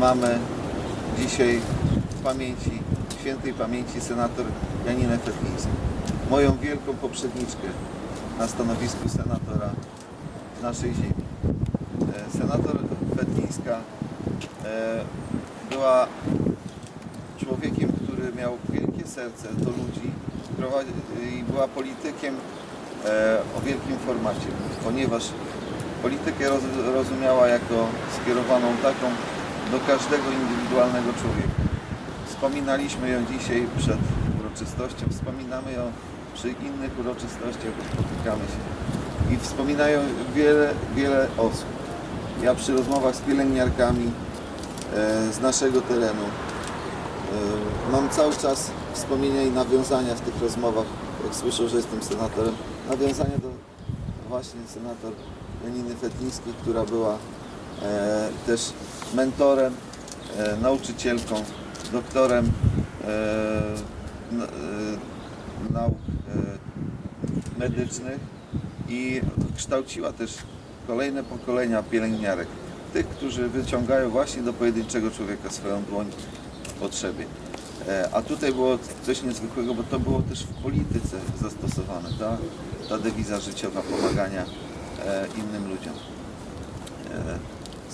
mamy dzisiaj w pamięci, świętej pamięci senator Janinę Fetlińską. Moją wielką poprzedniczkę na stanowisku senatora naszej ziemi. E, Senator Fetlińska e, była człowiekiem, który miał wielkie serce do ludzi i była politykiem e, o wielkim formacie, ponieważ politykę roz, rozumiała jako skierowaną taką do każdego indywidualnego człowieka. Wspominaliśmy ją dzisiaj przed uroczystością, wspominamy ją przy innych uroczystościach, spotykamy się. I wspominają wiele, wiele osób. Ja przy rozmowach z pielęgniarkami e, z naszego terenu e, mam cały czas wspomnienia i nawiązania w tych rozmowach, jak słyszę, że jestem senatorem, nawiązania do właśnie senator Janiny Fetlińskiej, która była też mentorem, e, nauczycielką, doktorem e, e, nauk e, medycznych i kształciła też kolejne pokolenia pielęgniarek. Tych, którzy wyciągają właśnie do pojedynczego człowieka swoją dłoń w potrzebie. E, A tutaj było coś niezwykłego, bo to było też w polityce zastosowane, ta, ta dewiza życiowa pomagania e, innym ludziom.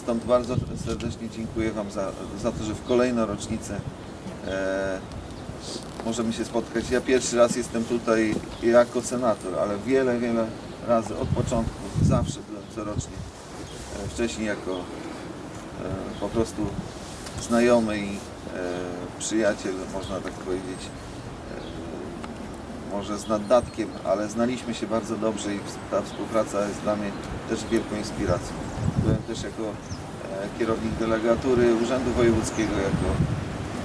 Stąd bardzo serdecznie dziękuję Wam za, za to, że w kolejną rocznicę e, możemy się spotkać. Ja pierwszy raz jestem tutaj jako senator, ale wiele, wiele razy od początku, zawsze byłem corocznie. E, Wcześniej jako e, po prostu znajomy i e, przyjaciel, można tak powiedzieć. E, może z naddatkiem, ale znaliśmy się bardzo dobrze i ta współpraca jest dla mnie też wielką inspiracją. Też jako e, kierownik delegatury Urzędu Wojewódzkiego, jako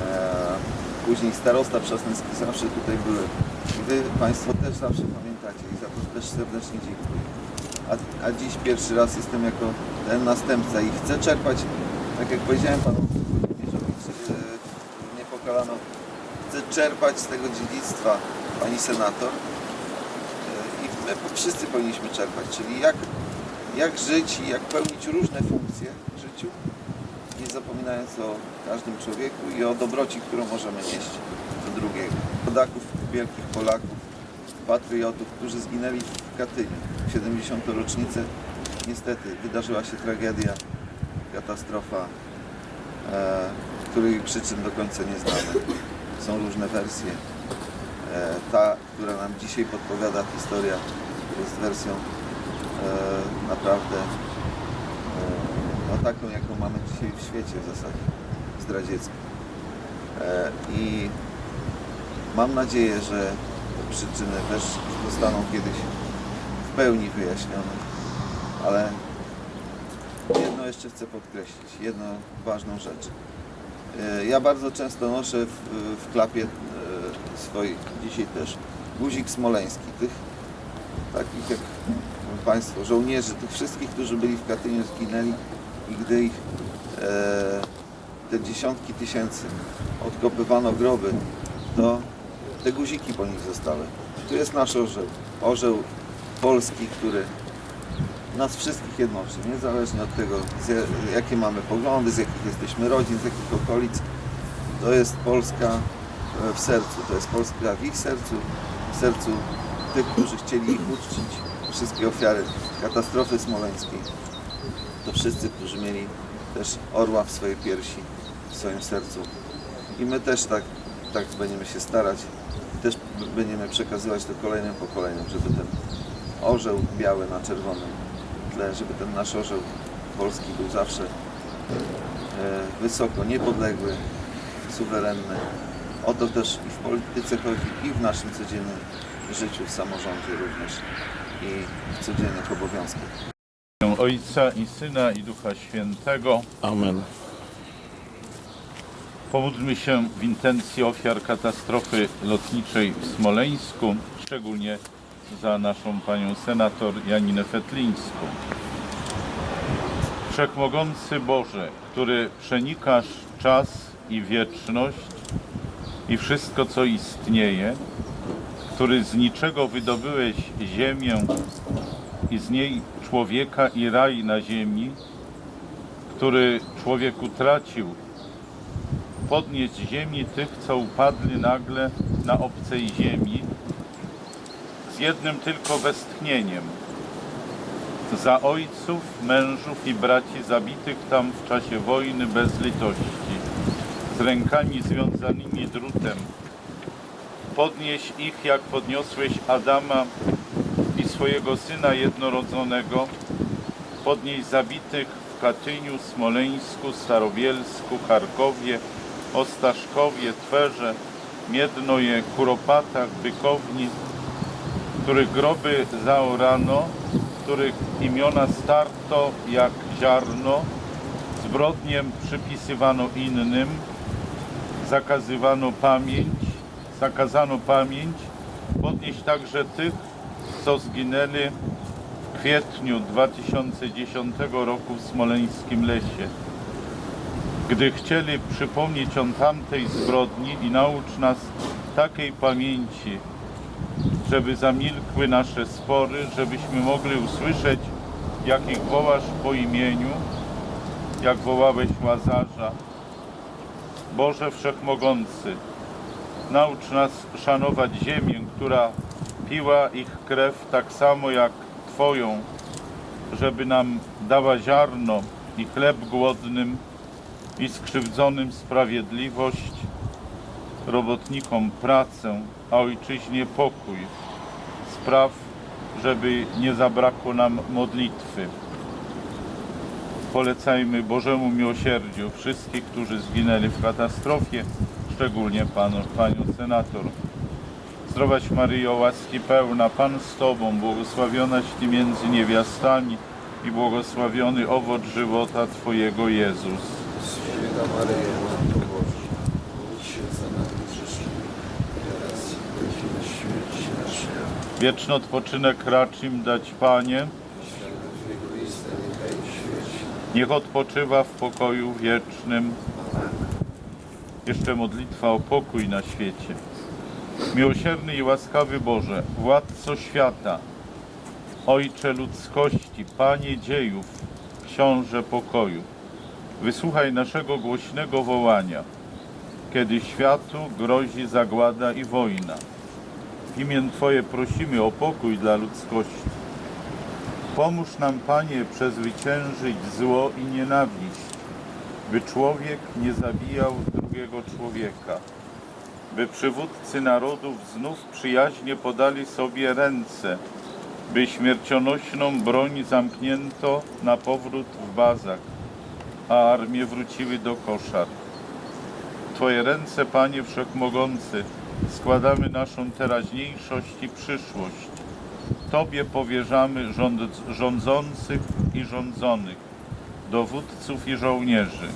e, później starosta przasnyski zawsze tutaj były. Wy Państwo też zawsze pamiętacie i za to też serdecznie dziękuję. A, a dziś pierwszy raz jestem jako ten następca i chcę czerpać, tak jak powiedziałem Panu Włodzimierzowi czy, e, Niepokalano, chcę czerpać z tego dziedzictwa Pani Senator E, i my wszyscy powinniśmy czerpać, czyli jak, jak żyć i jak pełnić różne funkcje w życiu, nie zapominając o każdym człowieku i o dobroci, którą możemy nieść do drugiego. Rodaków, wielkich Polaków, patriotów, którzy zginęli w Katyniu. W 70. rocznicę niestety wydarzyła się tragedia, katastrofa, e, której przyczyn do końca nie znamy. Są różne wersje. E, ta, która nam dzisiaj podpowiada historia, jest wersją naprawdę e, no taką, jaką mamy dzisiaj w świecie w zasadzie, zdradziecką. E, I mam nadzieję, że przyczyny też zostaną kiedyś w pełni wyjaśnione, ale jedno jeszcze chcę podkreślić, jedną ważną rzecz. E, Ja bardzo często noszę w, w klapie e, swojej, dzisiaj też, guzik smoleński, tych takich jak Państwo, żołnierzy, tych wszystkich, którzy byli w Katyniu, zginęli i gdy ich e, te dziesiątki tysięcy odkopywano groby, to te guziki po nich zostały. Tu jest nasz orzeł, orzeł polski, który nas wszystkich jednoczy, niezależnie od tego, z ja- jakie mamy poglądy, z jakich jesteśmy rodzin, z jakich okolic. To jest Polska e, w sercu, to jest Polska w ich sercu, w sercu tych, którzy chcieli uczcić. Wszystkie ofiary katastrofy smoleńskiej. To wszyscy, którzy mieli też orła w swojej piersi, w swoim sercu. I my też tak, tak będziemy się starać, też będziemy przekazywać to kolejnym pokoleniom, żeby ten orzeł biały na czerwonym tle, żeby ten nasz orzeł polski był zawsze e, wysoko, niepodległy, suwerenny. O to też i w polityce chodzi, i w naszym codziennym życiu, w samorządzie również i w codziennych obowiązkach. Ojca i Syna i Ducha Świętego. Amen. Pomódlmy się w intencji ofiar katastrofy lotniczej w Smoleńsku, szczególnie za naszą panią senator Janinę Fetlińską. Wszechmogący Boże, który przenikasz czas i wieczność i wszystko, co istnieje, który z niczego wydobyłeś ziemię i z niej człowieka i raj na ziemi, który człowiek utracił podnieść ziemi tych, co upadli nagle na obcej ziemi, z jednym tylko westchnieniem. Za ojców, mężów i braci zabitych tam w czasie wojny bez litości, z rękami związanymi drutem. Podnieś ich, jak podniosłeś Adama i swojego syna jednorodzonego, podnieś zabitych w Katyniu, Smoleńsku, Starobielsku, Charkowie, Ostaszkowie, Twerze, Miednoje, Kuropatach, Bykowni, których groby zaorano, których imiona starto jak ziarno, zbrodniem przypisywano innym, zakazywano pamięć, zakazano pamięć, podnieść także tych, co zginęli w kwietniu 2010 roku w Smoleńskim Lesie. Gdy chcieli przypomnieć o tamtej zbrodni i naucz nas takiej pamięci, żeby zamilkły nasze spory, żebyśmy mogli usłyszeć, jak ich wołasz po imieniu, jak wołałeś Łazarza. Boże Wszechmogący, naucz nas szanować ziemię, która piła ich krew tak samo jak Twoją, żeby nam dała ziarno i chleb głodnym i skrzywdzonym sprawiedliwość, robotnikom pracę, a ojczyźnie pokój. Spraw, żeby nie zabrakło nam modlitwy. Polecajmy Bożemu miłosierdziu wszystkich, którzy zginęli w katastrofie, szczególnie panu, panią senator. Zdrowaś Maryjo, łaski pełna, Pan z Tobą, błogosławionaś Ty między niewiastami i błogosławiony owoc żywota Twojego Jezus. Święta Maryjo, Matko Boża, módl się za nami grzesznymi, teraz i w godzinę śmierci naszej. Wieczny odpoczynek racz im dać, Panie, niech odpoczywa w pokoju wiecznym. Jeszcze modlitwa o pokój na świecie. Miłosierny i łaskawy Boże, Władco świata, Ojcze ludzkości, Panie dziejów, Książę pokoju, wysłuchaj naszego głośnego wołania, kiedy światu grozi zagłada i wojna. W imię Twoje prosimy o pokój dla ludzkości. Pomóż nam, Panie, przezwyciężyć zło i nienawiść, by człowiek nie zabijał drugiego człowieka, by przywódcy narodów znów przyjaźnie podali sobie ręce, by śmiercionośną broń zamknięto na powrót w bazach, a armie wróciły do koszar. Twoje ręce, Panie Wszechmogący, składamy naszą teraźniejszość i przyszłość. Tobie powierzamy rząd, rządzących i rządzonych, dowódców i żołnierzy,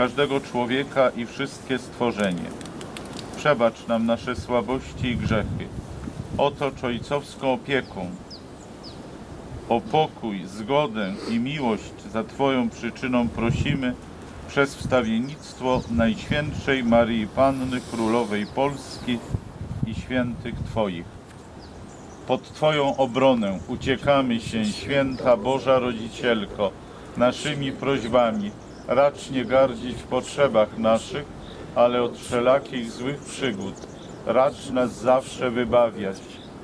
każdego człowieka i wszystkie stworzenie. Przebacz nam nasze słabości i grzechy. Otocz ojcowską opieką. O pokój, zgodę i miłość za Twoją przyczyną prosimy przez wstawiennictwo Najświętszej Maryi Panny Królowej Polski i świętych Twoich. Pod Twoją obronę uciekamy się, święta Boża Rodzicielko, naszymi prośbami. Racz nie gardzić w potrzebach naszych, ale od wszelakich złych przygód. Racz nas zawsze wybawiać.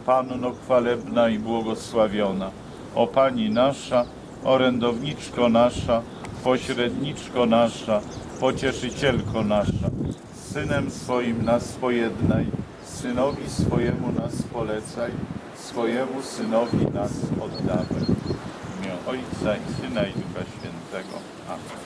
Panno chwalebna i błogosławiona. O Pani nasza, orędowniczko nasza, pośredniczko nasza, pocieszycielko nasza. Synem swoim nas pojednaj, Synowi swojemu nas polecaj, swojemu Synowi nas oddawaj. W imię Ojca i Syna i Ducha Świętego. Amen.